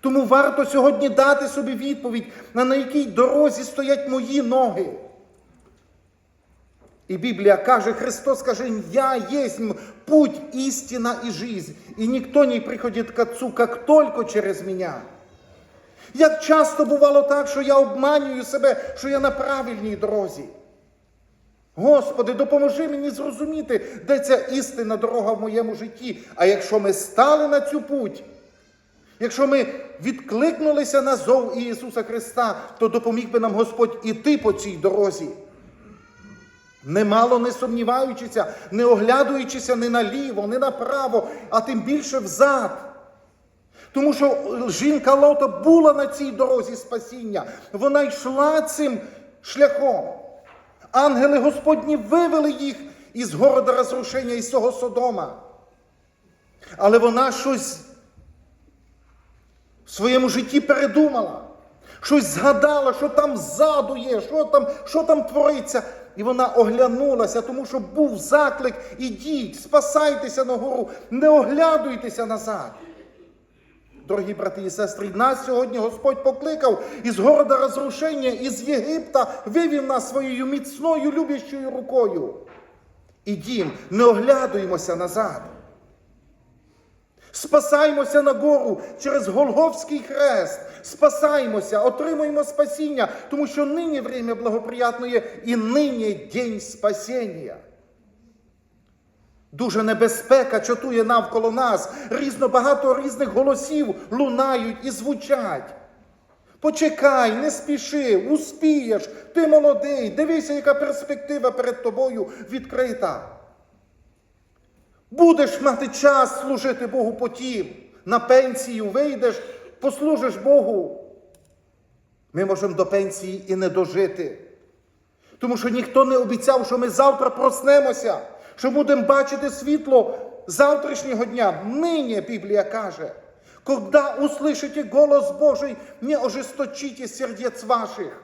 Тому варто сьогодні дати собі відповідь, на на якій дорозі стоять мої ноги. І Біблія каже, Христос каже, я есть путь, истина и жизнь. И никто не приходит к Отцу, как только через меня. Як часто бувало так, що я обманюю себе, що я на правильній дорозі. Господи, допоможи мені зрозуміти, де ця істинна дорога в моєму житті. А якщо ми стали на цю путь, якщо ми відкликнулися на зов Ісуса Христа, то допоміг би нам Господь іти по цій дорозі. Немало не сумніваючися, не оглядуючися не наліво, не направо, а тим більше взад. Тому що жінка Лота була на цій дорозі спасіння. Вона йшла цим шляхом. Ангели Господні вивели їх із города розрушення, із цього Содома. Але вона щось в своєму житті передумала. Щось згадала, що там ззаду є, що там, що там твориться. І вона оглянулася, тому що був заклик, ідіть, спасайтеся на гору, не оглядуйтеся назад. Дорогі брати і сестри, нас сьогодні Господь покликав із города розрушення, із Єгипта, вивів нас своєю міцною любящою рукою. Ідім, не оглядуємося назад. Спасаймося на гору через Голговський хрест. Спасаймося, отримуємо спасіння, тому що нині время благоприятне і нині день спасіння. Дуже небезпека чатує навколо нас. Різно багато різних голосів лунають і звучать. Почекай, не спіши, успієш, ти молодий, дивися, яка перспектива перед тобою відкрита. Будеш мати час служити Богу потім. На пенсію вийдеш, послужиш Богу. Ми можемо до пенсії і не дожити. Тому що ніхто не обіцяв, що ми завтра проснемося, що будемо бачити світло завтрашнього дня. Нині Біблія каже, когда услышите голос Божий, не ожесточите сердець ваших.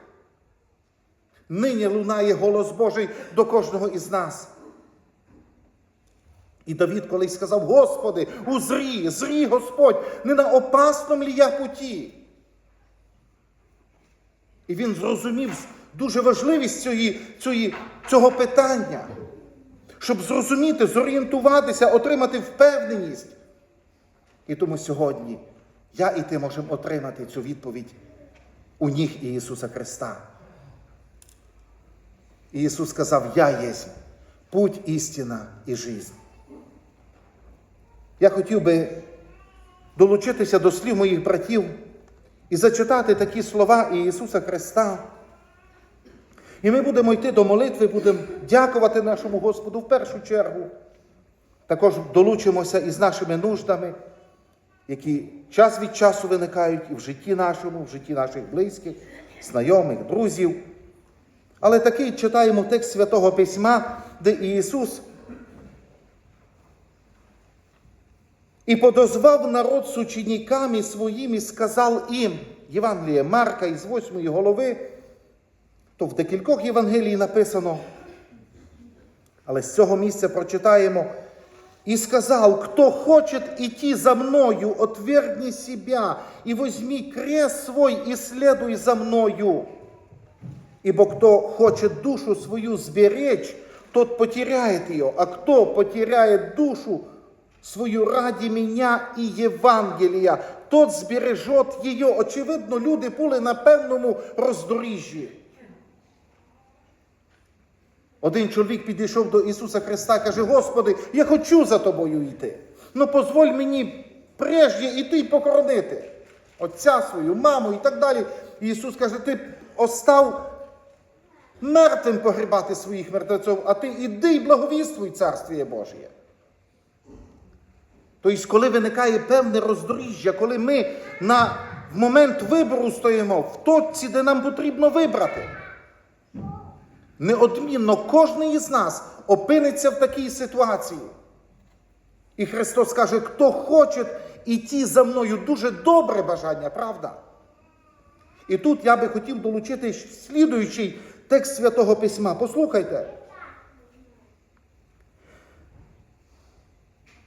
Нині лунає голос Божий до кожного із нас. І Давід колись сказав: Господи, узрі, зрі Господь, не на опасному лі я путі. І він зрозумів дуже важливість цієї, цієї, цього питання, щоб зрозуміти, зорієнтуватися, отримати впевненість. І тому сьогодні я і ти можемо отримати цю відповідь у ніг Ісуса Христа. І Ісус сказав: Я єсть путь, істина і жизнь. Я хотів би долучитися до слів моїх братів і зачитати такі слова Ісуса Христа. І ми будемо йти до молитви, будемо дякувати нашому Господу в першу чергу. Також долучимося із нашими нуждами, які час від часу виникають і в житті нашому, в житті наших близьких, знайомих, друзів. Але такий читаємо текст Святого Письма, де Ісус І подозвав народ з учениками своїми, сказав їм, Євангеліє Марка із 8 голови, то в декількох Євангелії написано, але з цього місця прочитаємо, і сказав, хто хоче идти за мною, отвергни себя, и возьми крест свой, и следуй за мною. Ибо кто хочет душу свою сберечь, тот потеряет ее, а кто потеряет душу свою ради меня і Євангелія, тот збережет її. Очевидно, люди були на певному роздоріжжі. Один чоловік підійшов до Ісуса Христа і каже: Господи, я хочу за тобою йти. Ну позволь мені прежде йти й покоронити отця свою, маму і так далі. І Ісус каже, ти остав мертвим погрібати своїх мертвеців, а ти іди й благовіствуй Царствіє Божє. Тобто, коли виникає певне роздоріжжя, коли ми на в момент вибору стоїмо в точці, де нам потрібно вибрати, неодмінно кожен із нас опиниться в такій ситуації. І Христос каже, хто хоче іти за мною, дуже добре бажання, правда? І тут я би хотів долучити слідуючий текст Святого Письма. Послухайте.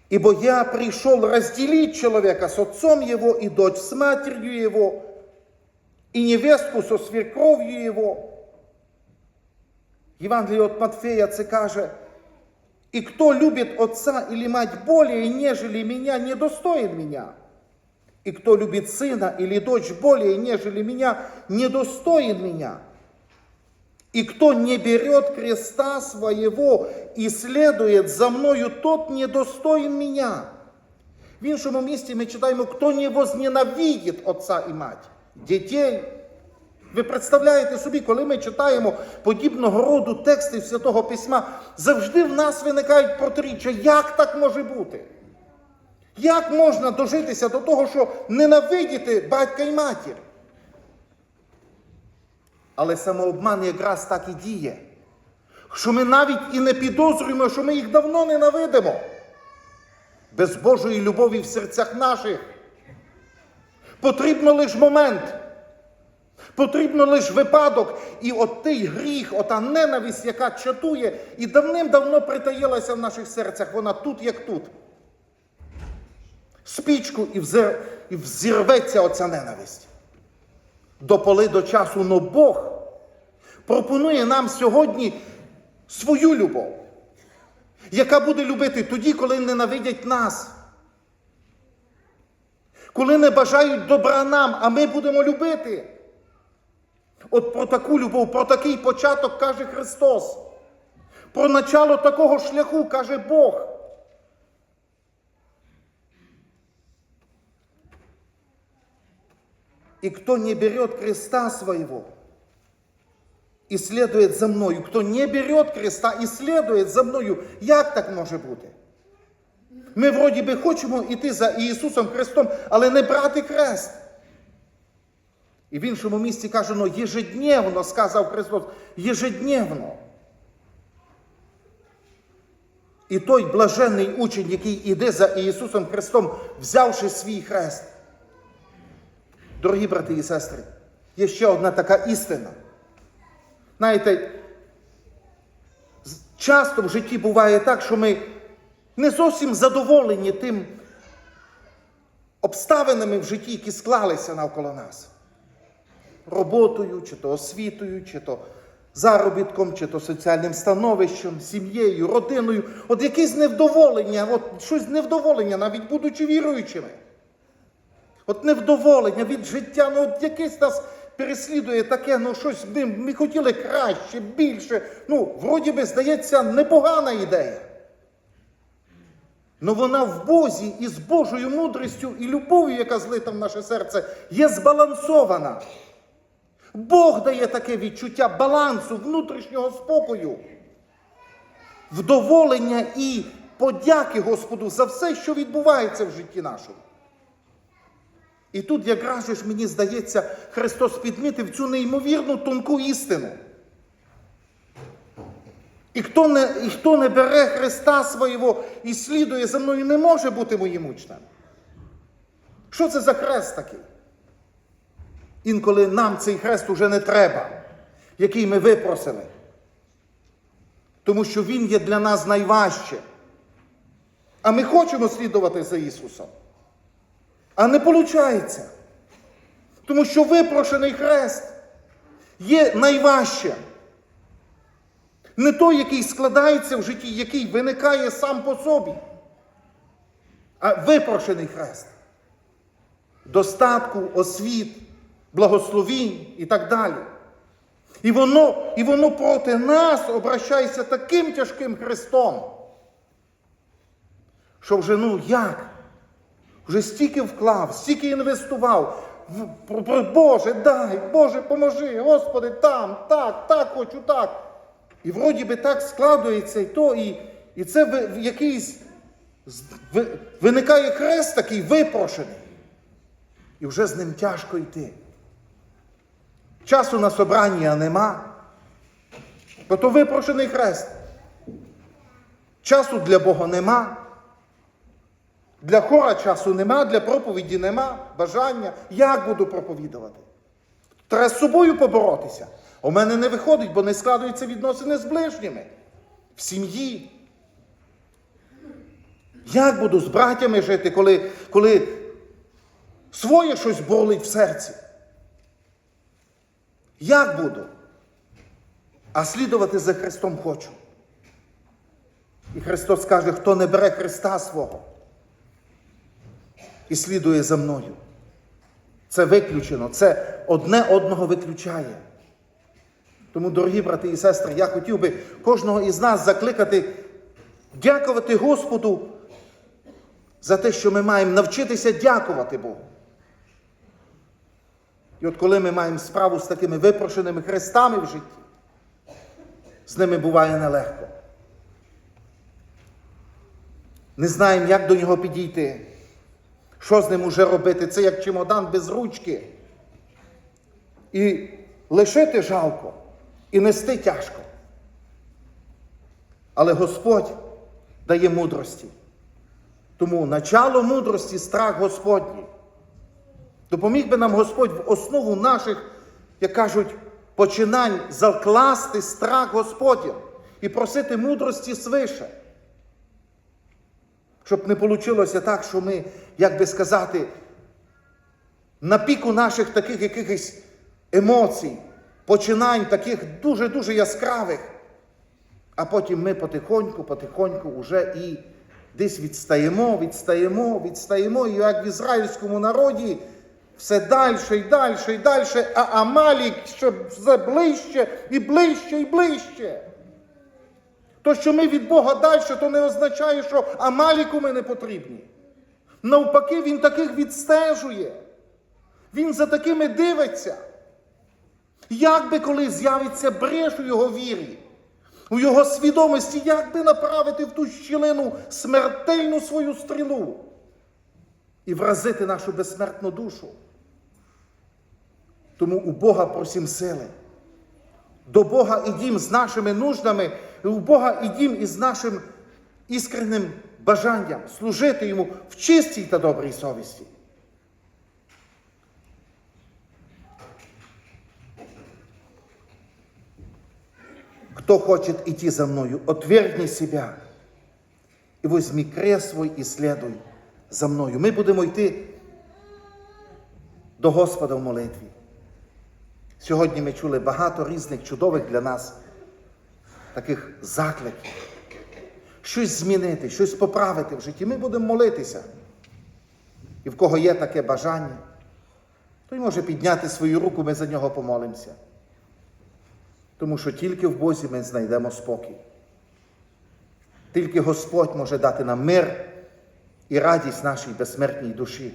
Ибо я пришел разделить человека с отцом его, и дочь с матерью его, и невестку со свекровью его. Євангеліє от Матфея це каже, и кто любит отца или мать более, нежели меня, недостоин меня. И кто любит сына или дочь более, нежели меня, недостоин меня. И кто не берет креста своего и следует за мною, тот недостоин меня. В іншому місці ми читаємо, хто не возненавидить отца і мать, дітей. Ви представляєте собі, коли ми читаємо подібного роду тексти Святого Письма, завжди в нас виникають протиріччя. Як так може бути? Як можна дожитися до того, що ненавидіти батька і матір? Але самообман якраз так і діє, що ми навіть і не підозрюємо, що ми їх давно ненавидимо. Без Божої любові в серцях наших. Потрібно лише момент. Потрібно лише випадок, і от той гріх, ота ненависть, яка чатує, і давним-давно притаїлася в наших серцях, вона тут, як тут. Спічку і, взірветься оця ненависть. До поли до часу, но Бог пропонує нам сьогодні свою любов, яка буде любити тоді, коли ненавидять нас. Коли не бажають добра нам, а ми будемо любити. От про таку любов, про такий початок каже Христос. Про начало такого шляху каже Бог. И кто не берет креста своего и следует за мною, кто не берет креста і следует за мною, як так може бути? Ми вроді би хочемо йти за Ісусом Христом, але не брати крест. І в іншому місці каже, ну, єжедневно, сказав Христос, єжедневно. І той блаженний учень, який іде за Ісусом Христом, взявши свій хрест. Дорогі брати і сестри, є ще одна така істина. Знаєте, часто в житті буває так, що ми не зовсім задоволені тим обставинами в житті, які склалися навколо нас. Роботою, чи то освітою, чи то заробітком, чи то соціальним становищем, сім'єю, родиною. От якесь невдоволення, от щось невдоволення, навіть будучи віруючими. От невдоволення від життя, ну от якесь нас переслідує таке, ну щось ми, ми хотіли краще, більше. Ну, вроді би, здається, непогана ідея. Ну вона в Бозі і з Божою мудрістю і любов'ю, яка злита в наше серце, є збалансована. Бог дає таке відчуття балансу, внутрішнього спокою, вдоволення і подяки Господу за все, що відбувається в житті нашому. І тут якраз ж мені здається, Христос підмітив цю неймовірну тонку істину. І хто не, і хто не бере Христа свого і слідує за мною, не може бути моїм учнем. Що це за хрест такий? Інколи нам цей хрест уже не треба, який ми випросили. Тому що Він є для нас найважче. А ми хочемо слідувати за Ісусом. А не виходить. Тому що випрошений хрест є найважче. Не той, який складається в житті, який виникає сам по собі, а випрошений хрест. Достатку, освіт, благословінь і так далі. І воно, і воно проти нас обращається таким тяжким хрестом, що вже ну як? Вже стільки вклав, стільки інвестував. В- Боже, дай, Боже, поможи, Господи, там, так, так хочу, так. І вроді би так складується і то, і, і це в, в якийсь ви- виникає хрест такий випрошений. І вже з ним тяжко йти. Часу на собрання нема. Бо то випрошений хрест. Часу для Бога нема. Для хора часу нема, для проповіді нема, бажання. Як буду проповідувати? Треба з собою поборотися. У мене не виходить, бо не складуються відносини з ближніми в сім'ї. Як буду з братями жити, коли, коли своє щось болить в серці? Як буду? А слідувати за Христом хочу. І Христос каже, хто не бере Христа свого і слідує за мною. Це виключено, це одне одного виключає. Тому, дорогі брати і сестри, я хотів би кожного із нас закликати, дякувати Господу за те, що ми маємо навчитися дякувати Богу. І от коли ми маємо справу з такими випрошеними хрестами в житті, з ними буває нелегко. Не знаємо, як до нього підійти. Що з ним уже робити? Це як чемодан без ручки. І лишити жалко, і нести тяжко. Але Господь дає мудрості. Тому начало мудрості страх Господній. Допоміг би нам Господь в основу наших, як кажуть, починань закласти страх Господнім і просити мудрості свише. Щоб не вийшло так, що ми, як би сказати, на піку наших таких якихось емоцій, починань таких дуже-дуже яскравих, а потім ми потихоньку, потихоньку вже і десь відстаємо, відстаємо, відстаємо, і як в ізраїльському народі все далі і далі і далі, а Амалік ще все ближче і ближче і ближче. То, що ми від Бога далі, то не означає, що Амаліку ми не потрібні. Навпаки, він таких відстежує. Він за такими дивиться. Як би коли з'явиться бреш у його вірі, у його свідомості, як би направити в ту щілину смертельну свою стрілу і вразити нашу безсмертну душу. Тому у Бога просім сили. До Бога ідім з нашими нуждами, у Бога ідім із нашим іскренним бажанням служити Йому в чистій та добрій совісті. Кто хочет идти за мною, отвергни себя і возьми крест свой і слідуй за мною. Ми будемо йти до Господа в молитві. Сьогодні ми чули багато різних чудових для нас таких закликів. Щось змінити, щось поправити в житті. Ми будемо молитися. І в кого є таке бажання, той може підняти свою руку, ми за нього помолимося. Тому що тільки в Бозі ми знайдемо спокій. Тільки Господь може дати нам мир і радість нашій безсмертній душі.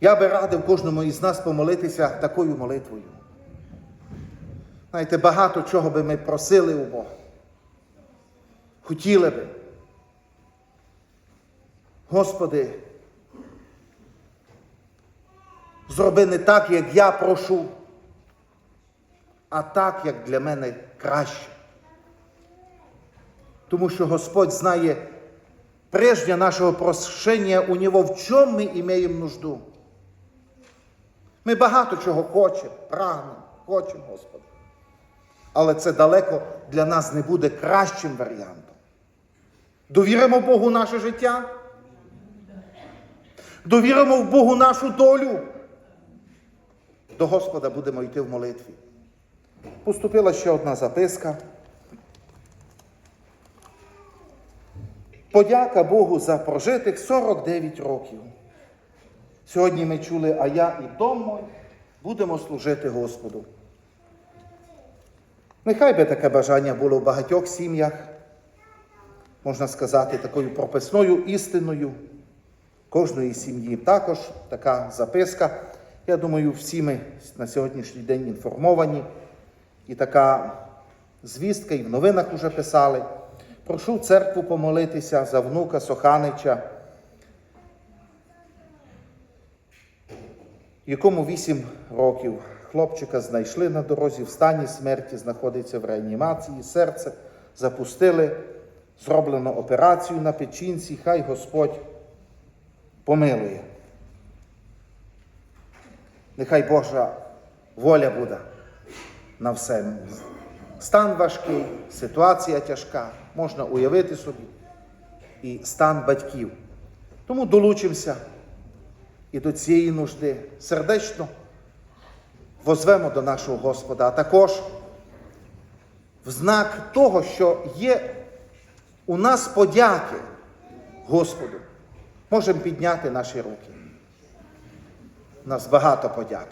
Я би радив кожному із нас помолитися такою молитвою. Знаєте, багато чого би ми просили у Бога. Хотіли би. Господи, зроби не так, як я прошу, а так, як для мене краще. Тому що Господь знає прежде нашого прошення у Нього, в чому ми імеємо нужду. Ми багато чого хочемо, прагнемо, хочемо, Господи. Але це далеко для нас не буде кращим варіантом. Довіримо Богу наше життя. Довіримо в Богу нашу долю. До Господа будемо йти в молитві. Поступила ще одна записка. Подяка Богу за прожитих 49 років. Сьогодні ми чули, а я і дом мой будемо служити Господу. Нехай би таке бажання було в багатьох сім'ях, можна сказати, такою прописною істиною кожної сім'ї. Також така записка. Я думаю, всі ми на сьогоднішній день інформовані. І така звістка, і в новинах вже писали. Прошу церкву помолитися за внука Соханича, якому 8 років хлопчика знайшли на дорозі в стані смерті, знаходиться в реанімації, серце запустили, зроблено операцію на печінці, хай Господь помилує. Нехай Божа воля буде на все. Стан важкий, ситуація тяжка, можна уявити собі, і стан батьків. Тому долучимося і до цієї нужди сердечно возвемо до нашого Господа, а також в знак того, що є у нас подяки Господу, можемо підняти наші руки. У нас багато подяк.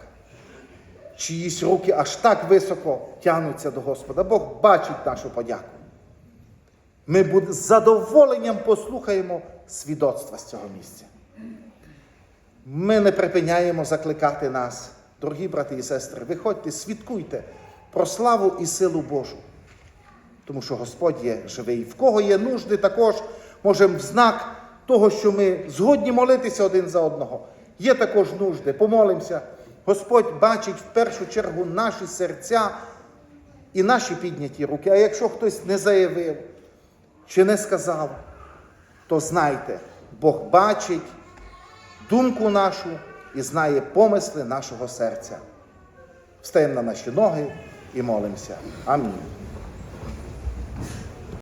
Чиїсь руки аж так високо тягнуться до Господа. Бог бачить нашу подяку. Ми з задоволенням послухаємо свідоцтва з цього місця. Ми не припиняємо закликати нас, дорогі брати і сестри, виходьте, свідкуйте про славу і силу Божу. Тому що Господь є живий. В кого є нужди, також можемо в знак того, що ми згодні молитися один за одного. Є також нужди, помолимося. Господь бачить в першу чергу наші серця і наші підняті руки. А якщо хтось не заявив чи не сказав, то знайте, Бог бачить думку нашу і знає помисли нашого серця. Встаємо на наші ноги і молимося. Амінь.